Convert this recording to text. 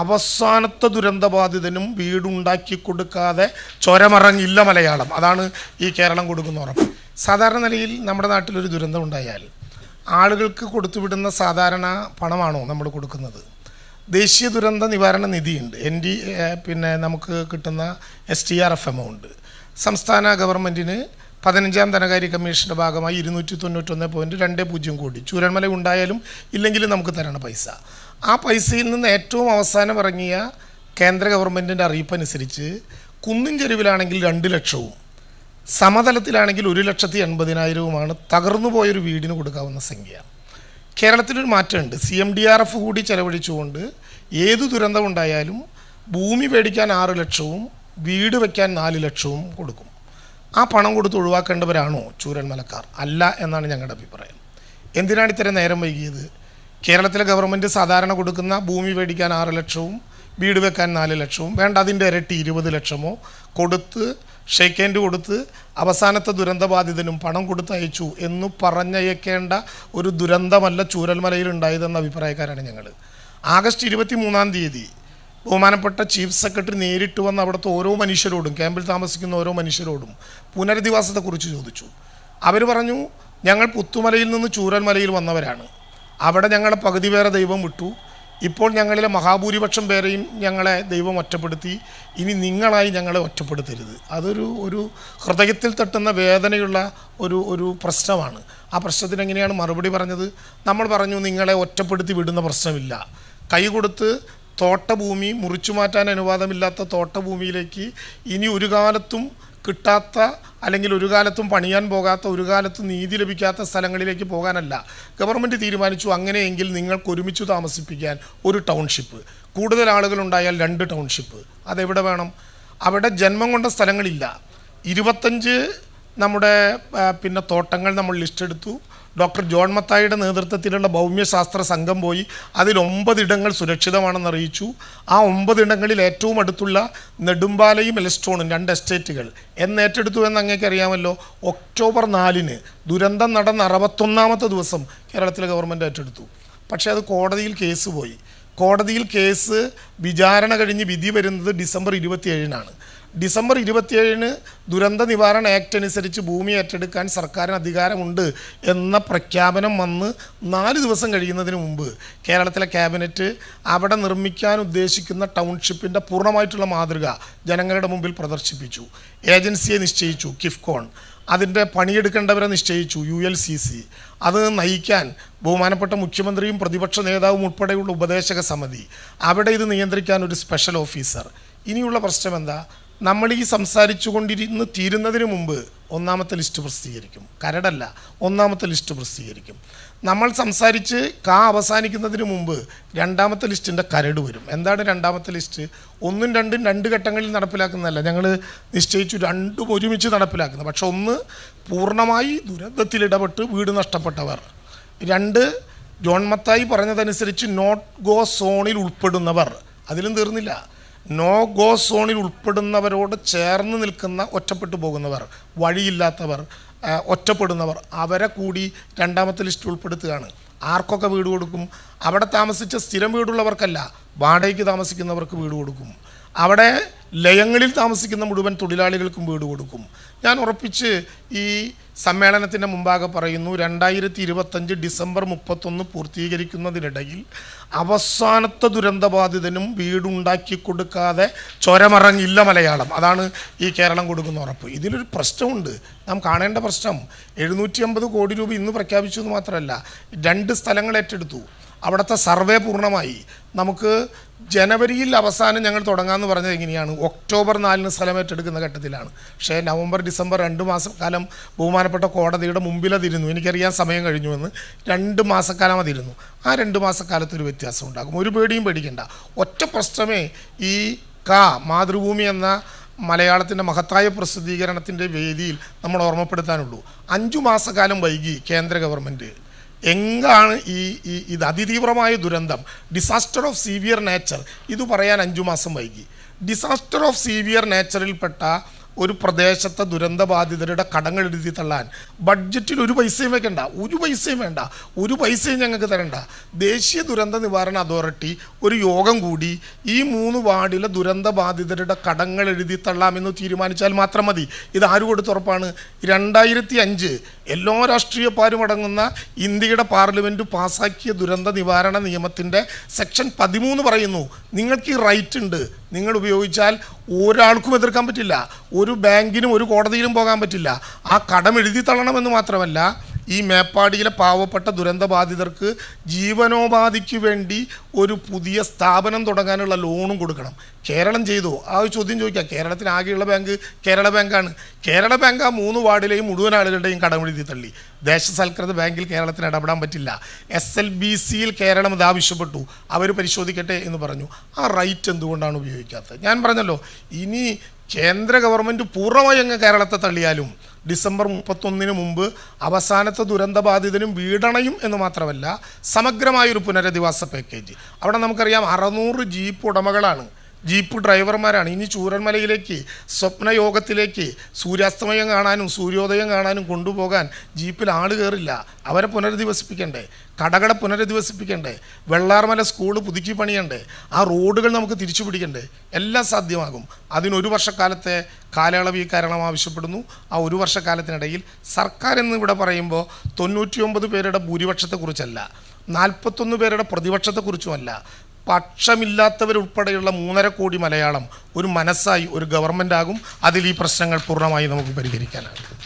അവസാനത്തെ ദുരന്തബാധിതനും വീടുണ്ടാക്കി കൊടുക്കാതെ ചൊരമറങ്ങില്ല മലയാളം. അതാണ് ഈ കേരളം കൊടുക്കുന്ന ഉറപ്പ്. സാധാരണ നിലയിൽ നമ്മുടെ നാട്ടിലൊരു ദുരന്തം ഉണ്ടായാൽ ആളുകൾക്ക് കൊടുത്തുവിടുന്ന സാധാരണ പണമാണോ നമ്മൾ കൊടുക്കുന്നത്? ദേശീയ ദുരന്ത നിവാരണ നിധിയുണ്ട്. എൻ ഡി പിന്നെ നമുക്ക് കിട്ടുന്ന S T R F amount സംസ്ഥാന ഗവൺമെന്റിന് പതിനഞ്ചാം ധനകാര്യ കമ്മീഷന്റെ ഭാഗമായി ഇരുന്നൂറ്റി തൊണ്ണൂറ്റൊന്ന് പോയിന്റ് രണ്ട് പൂജ്യം കോടി. ചൂരന്മല ഉണ്ടായാലും ഇല്ലെങ്കിലും നമുക്ക് തരണ പൈസ. ആ പൈസയിൽ നിന്ന് ഏറ്റവും അവസാനം ഇറങ്ങിയ കേന്ദ്ര ഗവൺമെന്റിന്റെ അറിയിപ്പനുസരിച്ച് കുന്നിൻ ചെരുവിലാണെങ്കിൽ രണ്ട് ലക്ഷവും സമതലത്തിലാണെങ്കിൽ ഒരു ലക്ഷത്തി എൺപതിനായിരവുമാണ് തകർന്നു പോയൊരു വീടിന് കൊടുക്കാവുന്ന സംഖ്യ. കേരളത്തിലൊരു മാറ്റമുണ്ട്. C M D R F കൂടി ചെലവഴിച്ചുകൊണ്ട് ഏത് ദുരന്തമുണ്ടായാലും ഭൂമി മേടിക്കാൻ ആറ് ലക്ഷവും വീട് വയ്ക്കാൻ നാല് ലക്ഷവും കൊടുക്കും. ആ പണം കൊടുത്ത് ഒഴിവാക്കേണ്ടവരാണോ ചൂരന്മലക്കാർ അല്ല എന്നാണ് ഞങ്ങളുടെ അഭിപ്രായം. എന്തിനാണ് ഇത്തരം നേരം വൈകിയത്? കേരളത്തിലെ ഗവൺമെന്റ് സാധാരണ കൊടുക്കുന്ന ഭൂമി മേടിക്കാൻ ആറ് ലക്ഷവും വീട് വെക്കാൻ നാല് ലക്ഷവും വേണ്ട അതിന്റെ ഇരട്ടി ഇരുപത് ലക്ഷമോ കൊടുത്ത് ഷെയ്ക്ക് കൊടുത്ത് അവസാനത്തെ ദുരന്തബാധിതനും പണം കൊടുത്ത് അയച്ചു എന്ന് പറഞ്ഞയക്കേണ്ട ഒരു ദുരന്തമല്ല ചൂരൽമലയിൽ ഉണ്ടായതെന്ന അഭിപ്രായക്കാരാണ് ഞങ്ങൾ ആഗസ്റ്റ് ഇരുപത്തി മൂന്നാം തീയതി ബഹുമാനപ്പെട്ട ചീഫ് സെക്രട്ടറി നേരിട്ട് വന്ന് അവിടുത്തെ ഓരോ മനുഷ്യരോടും ക്യാമ്പിൽ താമസിക്കുന്ന ഓരോ മനുഷ്യരോടും പുനരധിവാസത്തെക്കുറിച്ച് ചോദിച്ചു. അവർ പറഞ്ഞു ഞങ്ങൾ പുത്തുമലയിൽ നിന്ന് ചൂരൽമലയിൽ വന്നവരാണ്. അവിടെ ഞങ്ങളെ പകുതി പേരെ ദൈവം വിട്ടു. ഇപ്പോൾ ഞങ്ങളിലെ മഹാഭൂരിപക്ഷം പേരെയും ഞങ്ങളെ ദൈവം ഒറ്റപ്പെടുത്തി. ഇനി നിങ്ങളായി ഞങ്ങളെ ഒറ്റപ്പെടുത്തരുത്. അതൊരു ഒരു ഹൃദയത്തിൽ തട്ടുന്ന വേദനയുള്ള ഒരു ഒരു പ്രശ്നമാണ്. ആ പ്രശ്നത്തിന് എങ്ങനെയാണ് മറുപടി പറഞ്ഞത്? നമ്മൾ പറഞ്ഞു നിങ്ങളെ ഒറ്റപ്പെടുത്തി വിടുന്ന പ്രശ്നമില്ല. കൈ കൊടുത്ത് തോട്ടഭൂമി മുറിച്ചു മാറ്റാൻ അനുവാദമില്ലാത്ത തോട്ടഭൂമിയിലേക്ക് ഇനി ഒരു കാലത്തും കിട്ടാത്ത അല്ലെങ്കിൽ ഒരു കാലത്തും പണിയാൻ പോകാത്ത ഒരു കാലത്തും നീതി ലഭിക്കാത്ത സ്ഥലങ്ങളിലേക്ക് പോകാനല്ല. ഗവൺമെന്റ് തീരുമാനിച്ചു അങ്ങനെയെങ്കിൽ നിങ്ങൾക്ക് ഒരുമിച്ച് താമസിപ്പിക്കാൻ ഒരു ടൗൺഷിപ്പ്. കൂടുതൽ ആളുകൾ ഉണ്ടായാൽ രണ്ട് ടൗൺഷിപ്പ്. അതെവിടെ വേണം? അവിടെ ജന്മം കൊണ്ട സ്ഥലങ്ങളില്ല. ഇരുപത്തഞ്ച് നമ്മുടെ പിന്നെ തോട്ടങ്ങൾ നമ്മൾ ലിസ്റ്റ് എടുത്തു ഡോക്ടർ ജോൺ മത്തായിയുടെ നേതൃത്വത്തിലുള്ള ഭൗമ്യശാസ്ത്ര സംഘം പോയി അതിൽ ഒമ്പതിടങ്ങൾ സുരക്ഷിതമാണെന്ന് അറിയിച്ചു. ആ ഒമ്പതിടങ്ങളിൽ ഏറ്റവും അടുത്തുള്ള നെടുമ്പാലയും എലസ്ട്രോണും രണ്ട് എസ്റ്റേറ്റുകൾ. എന്ന് ഏറ്റെടുത്തു എന്ന് അങ്ങേക്ക് അറിയാമല്ലോ ഒക്ടോബർ നാലിന് ദുരന്തം നടന്ന അറുപത്തൊന്നാമത്തെ ദിവസം കേരളത്തിലെ ഗവൺമെന്റ് ഏറ്റെടുത്തു. പക്ഷേ അത് കോടതിയിൽ കേസ് പോയി. കോടതിയിൽ കേസ് വിചാരണ കഴിഞ്ഞ് വിധി വരുന്നത് ഡിസംബർ ഇരുപത്തിയേഴിനാണ്. ഡിസംബർ ഇരുപത്തിയേഴിന് ദുരന്ത നിവാരണ ആക്ട് അനുസരിച്ച് ഭൂമി ഏറ്റെടുക്കാൻ സർക്കാരിന് അധികാരമുണ്ട് എന്ന പ്രഖ്യാപനം വന്ന് നാല് ദിവസം കഴിയുന്നതിന് മുമ്പ് കേരളത്തിലെ ക്യാബിനറ്റ് അവിടെ നിർമ്മിക്കാൻ ഉദ്ദേശിക്കുന്ന ടൗൺഷിപ്പിന്റെ പൂർണമായിട്ടുള്ള മാതൃക ജനങ്ങളുടെ മുമ്പിൽ പ്രദർശിപ്പിച്ചു. ഏജൻസിയെ നിശ്ചയിച്ചു കിഫ്കോൺ. അതിന്റെ പണിയെടുക്കേണ്ടവരെ നിശ്ചയിച്ചു യു എൽ സി സി. അത് നയിക്കാൻ ബഹുമാനപ്പെട്ട മുഖ്യമന്ത്രിയും പ്രതിപക്ഷ നേതാവും ഉൾപ്പെടെയുള്ള ഉപദേശക സമിതി. അവിടെ ഇത് നിയന്ത്രിക്കാൻ ഒരു സ്പെഷ്യൽ ഓഫീസർ. ഇനിയുള്ള പ്രശ്നം എന്താ നമ്മൾ ഈ സംസാരിച്ചു കൊണ്ടിരുന്ന് തീരുന്നതിന് മുമ്പ് ഒന്നാമത്തെ ലിസ്റ്റ് പ്രസിദ്ധീകരിക്കും. കരടല്ല ഒന്നാമത്തെ ലിസ്റ്റ് പ്രസിദ്ധീകരിക്കും. നമ്മൾ സംസാരിച്ച് കാ അവസാനിക്കുന്നതിന് മുമ്പ് രണ്ടാമത്തെ ലിസ്റ്റിന്റെ കരട് വരും. എന്താണ് രണ്ടാമത്തെ ലിസ്റ്റ്? ഒന്നും രണ്ടും രണ്ട് ഘട്ടങ്ങളിൽ നടപ്പിലാക്കുന്നതല്ല. ഞങ്ങൾ നിശ്ചയിച്ചു രണ്ടും ഒരുമിച്ച് നടപ്പിലാക്കുന്നത് പക്ഷെ ഒന്ന് പൂർണമായി ദുരന്തത്തിൽ ഇടപെട്ട് വീട് നഷ്ടപ്പെട്ടവർ. രണ്ട് ജോൺ മത്തായി പറഞ്ഞതനുസരിച്ച് നോട്ട് ഗോ സോണിൽ ഉൾപ്പെടുന്നവർ. അതിലും തീർന്നില്ല. നോ ഗോ സോണിൽ ഉൾപ്പെടുന്നവരോട് ചേർന്ന് നിൽക്കുന്ന ഒറ്റപ്പെട്ടു പോകുന്നവർ വഴിയില്ലാത്തവർ ഒറ്റപ്പെടുന്നവർ അവരെ കൂടി രണ്ടാമത്തെ ലിസ്റ്റ് ഉൾപ്പെടുത്തുകയാണ്. ആർക്കൊക്കെ വീട് കൊടുക്കും? അവിടെ താമസിച്ച സ്ഥിരം വീടുള്ളവർക്കല്ല വാടകയ്ക്ക് താമസിക്കുന്നവർക്ക് വീട് കൊടുക്കും. അവിടെ ലയങ്ങളിൽ താമസിക്കുന്ന മുഴുവൻ തൊഴിലാളികൾക്കും വീട് കൊടുക്കും. ഞാൻ ഉറപ്പിച്ച് ഈ സമ്മേളനത്തിന്റെ മുമ്പാകെ പറയുന്നു രണ്ടായിരത്തി ഇരുപത്തഞ്ച് ഡിസംബർ മുപ്പത്തൊന്ന് പൂർത്തീകരിക്കുന്നതിനിടയിൽ അവസാനത്തെ ദുരന്തബാധിതനും വീടുണ്ടാക്കി കൊടുക്കാതെ ചൊരമറങ്ങില്ല മലയാളം. അതാണ് ഈ കേരളം കൊടുക്കുന്ന ഉറപ്പ്. ഇതിലൊരു പ്രശ്നമുണ്ട്. നാം കാണേണ്ട പ്രശ്നം. എഴുന്നൂറ്റി അമ്പത് കോടി രൂപ ഇന്ന് പ്രഖ്യാപിച്ചു എന്ന് മാത്രമല്ല രണ്ട് സ്ഥലങ്ങൾ ഏറ്റെടുത്തു. അവിടുത്തെ സർവേ പൂർണമായി. നമുക്ക് ജനുവരിയിൽ അവസാനം ഞങ്ങൾ തുടങ്ങാമെന്ന് പറഞ്ഞത് എങ്ങനെയാണ് ഒക്ടോബർ നാലിന് സ്ഥലം ഏറ്റെടുക്കുന്ന ഘട്ടത്തിലാണ്. പക്ഷേ നവംബർ ഡിസംബർ രണ്ട് മാസം കാലം ബഹുമാനപ്പെട്ട കോടതിയുടെ മുമ്പിൽ അതിരുന്നു എനിക്കറിയാൻ സമയം കഴിഞ്ഞു എന്ന് രണ്ട് മാസക്കാലം അതിരുന്നു. ആ രണ്ട് മാസക്കാലത്തൊരു വ്യത്യാസം ഉണ്ടാകും. ഒരു പേടിയും പേടിക്കണ്ട. ഒറ്റ പ്രശ്നമേ ഈ കാ മാതൃഭൂമി എന്ന മലയാളത്തിന്റെ മഹത്തായ പ്രസിദ്ധീകരണത്തിന്റെ വേദിയിൽ നമ്മൾ ഓർമ്മപ്പെടുത്താനുള്ളൂ. അഞ്ചു മാസക്കാലം വൈകി കേന്ദ്ര ഗവൺമെന്റ് എങ്കാണ് ഈ ഈ ഇത് അതിതീവ്രമായ ദുരന്തം? ഡിസാസ്റ്റർ ഓഫ് സീവിയർ നേച്ചർ ഇത് പറയാൻ അഞ്ചു മാസം വൈകി ഡിസാസ്റ്റർ ഓഫ് സീവിയർ നേച്ചറിൽപ്പെട്ട ഒരു പ്രദേശത്തെ ദുരന്തബാധിതരുടെ കടങ്ങൾ എഴുതി തള്ളാൻ. ബഡ്ജറ്റിൽ ഒരു പൈസയും വെക്കണ്ട. ഒരു പൈസയും വേണ്ട. ഒരു പൈസയും ഞങ്ങൾക്ക് തരണ്ട. ദേശീയ ദുരന്ത നിവാരണ അതോറിറ്റി ഒരു യോഗം കൂടി ഈ മൂന്ന് വാർഡിലെ ദുരന്തബാധിതരുടെ കടങ്ങൾ എഴുതി തള്ളാമെന്ന് തീരുമാനിച്ചാൽ മാത്രം മതി. ഇത് ആര് കൊടുത്തുറപ്പാണ് രണ്ടായിരത്തി അഞ്ച് എല്ലാ രാഷ്ട്രീയക്കാരും അടങ്ങുന്ന ഇന്ത്യയുടെ പാർലമെന്റ് പാസാക്കിയ ദുരന്ത നിവാരണ നിയമത്തിന്റെ സെക്ഷൻ പതിമൂന്ന് പറയുന്നു. നിങ്ങൾക്ക് ഈ റൈറ്റ് ഉണ്ട്. നിങ്ങൾ ഉപയോഗിച്ചാൽ ഒരാൾക്കും എതിർക്കാൻ പറ്റില്ല. ഒരു ബാങ്കിനും ഒരു കോടതിയിലും പോകാൻ പറ്റില്ല. ആ കടം എഴുതി തള്ളണമെന്ന് മാത്രമല്ല ഈ മേപ്പാടിയിലെ പാവപ്പെട്ട ദുരന്തബാധിതർക്ക് ജീവനോപാധിക്ക് വേണ്ടി ഒരു പുതിയ സ്ഥാപനം തുടങ്ങാനുള്ള ലോണും കൊടുക്കണം. കേരളം ചെയ്തു. ആ ഒരു ചോദ്യം ചോദിക്കാം. കേരളത്തിന് ആകെയുള്ള ബാങ്ക് കേരള ബാങ്കാണ്. കേരള ബാങ്ക് ആ മൂന്ന് വാർഡിലെയും മുഴുവൻ ആളുകളുടെയും കടമെഴുതി തള്ളി. ദേശസൽകൃത ബാങ്കിൽ കേരളത്തിന് ഇടപെടാൻ പറ്റില്ല. എസ് എൽ ബി സിയിൽ കേരളം ഇത് ആവശ്യപ്പെട്ടു. അവർ പരിശോധിക്കട്ടെ എന്ന് പറഞ്ഞു. ആ റൈറ്റ് എന്തുകൊണ്ടാണ് ഉപയോഗിക്കാത്തത്? ഞാൻ പറഞ്ഞല്ലോ ഇനി കേന്ദ്ര ഗവൺമെന്റ് പൂർണമായി അങ്ങ് കേരളത്തെ തള്ളിയാലും ഡിസംബർ മുപ്പത്തൊന്നിന് മുമ്പ് അവസാനത്തെ ദുരന്തബാധിതനും വീടണയും എന്ന് മാത്രമല്ല സമഗ്രമായൊരു പുനരധിവാസ പാക്കേജ് അവിടെ നമുക്കറിയാം അറുന്നൂറ് ജീപ്പ് ഉടമകളാണ് ജീപ്പ് ഡ്രൈവർമാരാണ്. ഇനി ചൂരന്മലയിലേക്ക് സ്വപ്നയോഗത്തിലേക്ക് സൂര്യാസ്തമയം കാണാനും സൂര്യോദയം കാണാനും കൊണ്ടുപോകാൻ ജീപ്പിൽ ആൾ കയറില്ല അവരെ പുനരധിവസിപ്പിക്കണ്ടേ? കടകളെ പുനരധിവസിപ്പിക്കണ്ടേ? വെള്ളാർമല സ്കൂൾ പുതുക്കി പണിയണ്ടേ? ആ റോഡുകൾ നമുക്ക് തിരിച്ചു പിടിക്കണ്ടേ? എല്ലാം സാധ്യമാകും. അതിനൊരു വർഷക്കാലത്തെ കാലയളവ് ഈ കാരണം ആവശ്യപ്പെടുന്നു. ആ ഒരു വർഷക്കാലത്തിനിടയിൽ സർക്കാർ എന്ന് ഇവിടെ പറയുമ്പോൾ തൊണ്ണൂറ്റിയൊമ്പത് പേരുടെ ഭൂരിപക്ഷത്തെക്കുറിച്ചല്ല നാൽപ്പത്തൊന്ന് പേരുടെ പ്രതിപക്ഷത്തെക്കുറിച്ചുമല്ല പക്ഷമില്ലാത്തവരുൾപ്പെടെയുള്ള മൂന്നര കോടി മലയാളം ഒരു മനസ്സായി ഒരു ഗവൺമെന്റ് ആകും അതിൽ ഈ പ്രശ്നങ്ങൾ പൂർണമായി നമുക്ക് പരിഹരിക്കാനാകും.